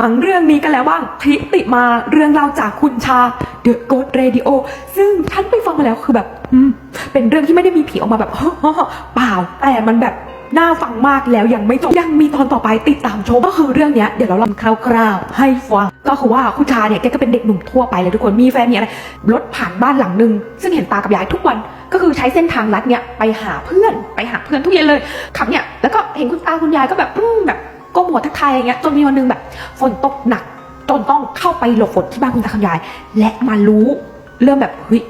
ฟังเรื่องนี้กันแล้วบ้างทิติมาเรื่องเล่าจากคุณชาเดอะโกดเรดิโอซึ่งฉันไปฟังมาแล้วคือแบบอืมเป็นเรื่องที่ไม่ได้มีผีออกมาแบบเปล่าแต่มันแบบน่าฟังมากแล้วยังไม่จบยังมีตอนต่อไปติดตามชมก็คือเรื่องเนี้ยเดี๋ยวเราลำคร่าวๆให้ฟังก็คือว่าคุณชาเนี่ยแกก็เป็นเด็กหนุ่มทั่วไปเลยทุกคนมีแฟนมีอะไรรถผ่านบ้านหลังหนึ่งซึ่งเห็นตากับยายทุกวันก็คือใช้เส้นทางลัดเนี่ยไปหาเพื่อนไปหาเพื่อนทุกเย็นเลยขับเนี่ยแล้วก็เห็นคุณตาคุณยายก็แบบแบบ ก้มหัวทักทายอะไรเงี้ยจนมีวันหนึงแบบ ฝนตกหนัก จนต้องเข้าไปหลบฝนที่บ้านคุณตาคุณยาย และมารู้เรื่องแบบเฮ้ย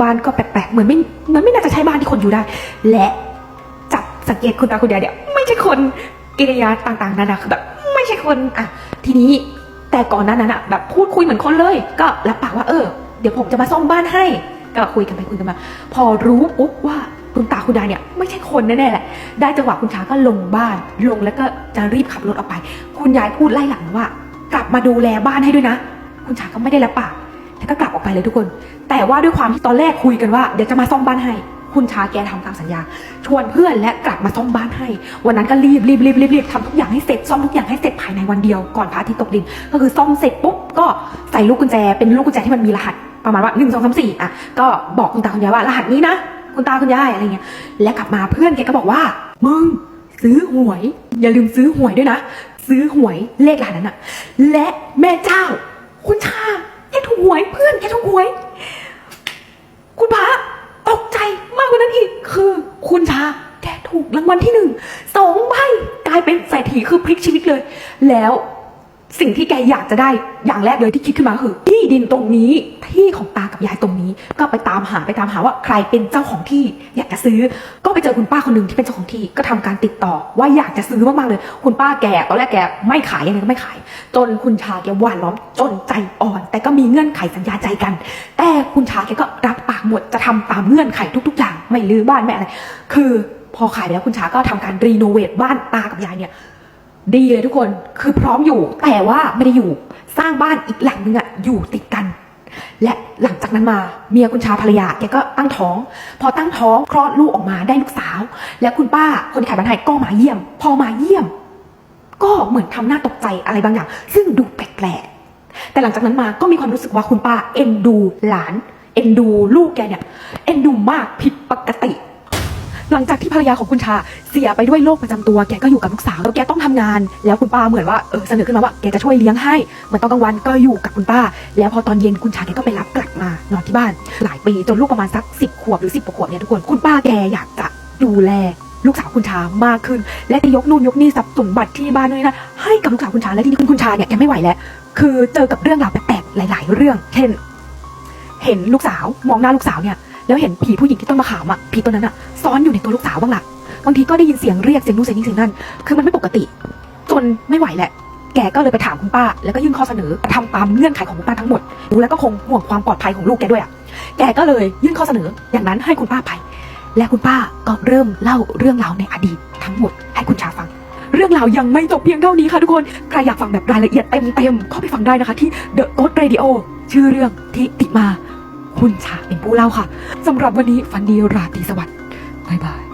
บ้านก็แปลกๆเหมือนไม่เหมือนไม่น่าจะใช่บ้านที่คนอยู่ได้ และจับสังเกตคุณตาคุณยายเนี่ยไม่ใช่คนกิริยาต่างๆนานาคือแบบไม่ใช่คนอะทีนี้แต่ก่อนหนั้นน่ะแบบพูดคุยเหมือนคนเลย ก็รับปากว่าเออเดี๋ยวผมจะมาซ่อมบ้านให้ ก็คุยกันไปคุยกันมา พอรู้ปุ๊บว่า คุณตาคุณยายเนี่ยไม่ใช่คนแน่ๆแหละ ได้จังหวะคุณช้าก็ลงบ้านลงแล้วก็จะรีบขับรถออกไป คุณยายพูดไล่หลังว่า กลับมาดูแลบ้านให้ด้วยนะ คุณช้าก็ไม่ได้รับปากแล้วก็กลับออกไปเลยทุกคน แต่ว่าด้วยความที่ตอนแรกคุยกันว่าเดี๋ยวจะมาซ่อมบ้านให้ คุณชาแกทำตามสัญญา ชวนเพื่อนและกลับมาซ่อมบ้านให้ วันนั้นก็รีบรีบรีบรีบรีบทำทุกอย่างให้เสร็จซ่อมทุกอย่างให้เสร็จภายในวันเดียวก่อนพระอาทิตย์ตกดิน ก็คือซ่อมเสร็จปุ๊บก็ใส่ลูกกุญแจเป็นลูกกุญแจที่มันมีรหัสประมาณว่าหนึ่งสองสามสี่อะก็บอกคุณตาคุณยายว่ารหัสนี้นะ คุณตาคุณยายอะไรเงี้ย และกลับมาเพื่อนแกก็บอกว่า มึงซื้อหวย อย่าลืมซื้อหวยด้วยนะ ซื้อหวยเลขรหัสนั้นอะและแม่เจ้า คุณชาแกถูกหวยเพื่อนแกถูกหวย คุณพระตกใจมากกว่านั้นอีก คือ คุณชาแกถูกรางวัลที่หนึ่งสองใบกลายเป็นเศรษฐีคือพลิกชีวิตเลย แล้ว สิ่งที่แกอยากจะได้อย่างแรกเลยที่คิดขึ้นมาคือที่ดินตรงนี้ที่ของตากับยายตรงนี้ ก็ไปตามหาไปตามหาว่าใครเป็นเจ้าของที่ อยากจะซื้อ ก็ไปเจอคุณป้าคนหนึ่งที่เป็นเจ้าของที่ก็ทำการติดต่อ ว่าอยากจะซื้อมากๆเลย คุณป้าแกตอนแรกแกไม่ขายยังไงก็ไม่ขาย จนคุณชาแกหวานล้อมจนใจอ่อน แต่ก็มีเงื่อนไขสัญญาใจกัน แต่คุณชาแกก็รับปากหมดจะทำตามเงื่อนไขทุก ๆ อย่างไม่ลือบ้านไม่อะไรคือพอขายไปแล้วคุณชาก็ทำการรีโนเวทบ้านตากับยายเนี่ย ดีเลยทุกคนคือพร้อมอยู่ แต่ว่าไม่ได้อยู่สร้างบ้านอีกหลังนึงอะอยู่ติดกัน และหลังจากนั้นมาเมียคุณชาภรรยาแกก็ตั้งท้อง พอตั้งท้องคลอดลูกออกมาได้ลูกสาว แล้วคุณป้าคนที่ขายบ้านไทยก็มาเยี่ยม พอมาเยี่ยม ก็เหมือนทำหน้าตกใจอะไรบางอย่าง ซึ่งดูแปลกๆแต่หลังจากนั้นมาก็มีความรู้สึกว่าคุณป้าเอ็นดูหลาน เอ็นดูลูกแกเนี่ยเอ็นดูมากผิดปกติ หลังจากที่ภรรยาของคุณชาเสียไปด้วยโรคประจำตัวแกก็อยู่กับลูกสาวแล้วแกต้องทำงาน แล้วคุณป้าเหมือนว่าเออเสนอขึ้นมาว่าแกจะช่วยเลี้ยงให้เหมือนตอนกลางวันก็อยู่กับคุณป้า แล้วพอตอนเย็นคุณชาแกก็ไปรับกลับมานอนที่บ้าน หลายปีจนลูกประมาณสักสิบขวบหรือสิบกว่าขวบเนี่ยทุกคนคุณป้าแกอยากจะดูแลลูกสาวคุณชามากขึ้น และจะยกนู่นยกนี่ทรัพย์สมบัติที่บ้านด้วยนะให้กับลูกสาวคุณชาและที่นี่คุณชาเนี่ยแกไม่ไหวแล้ว คือเจอกับเรื่องราวแปลกๆหลาย ๆ เรื่อง เช่น เห็นลูกสาวมองหน้าลูกสาวเนี่ย แล้วเห็นผีผู้หญิงที่ต้นมะขามอะผีตัวนั้นอะซ้อนอยู่ในตัวลูกสาวบ้างล่ะบางทีก็ได้ยินเสียงเรียกเสียงนู้นเสียงนี้เสียงนั้น คือมันไม่ปกติ จนไม่ไหวแหละ แกก็เลยไปถามคุณป้า แล้วก็ยื่นข้อเสนอทำตามเงื่อนไขของคุณป้าทั้งหมดรู้แล้วก็คงห่วงความปลอดภัยของลูกแกด้วยอะ แกก็เลยยื่นข้อเสนออย่างนั้นให้คุณป้าไป และคุณป้าก็เริ่มเล่าเรื่องราวในอดีตทั้งหมดให้คุณชาฟังเรื่องราวยังไม่จบเพียงเท่านี้ค่ะทุกคน ใครอยากฟังแบบรายละเอียดเต็มๆ เข้าไปฟังได้นะคะที่ The Ghost Radio ชื่อเรื่องทิติมา คุณชาเป็นผู้เล่าค่ะสำหรับวันนี้ฝันดีราตรีสวัสดิ์บ๊ายบาย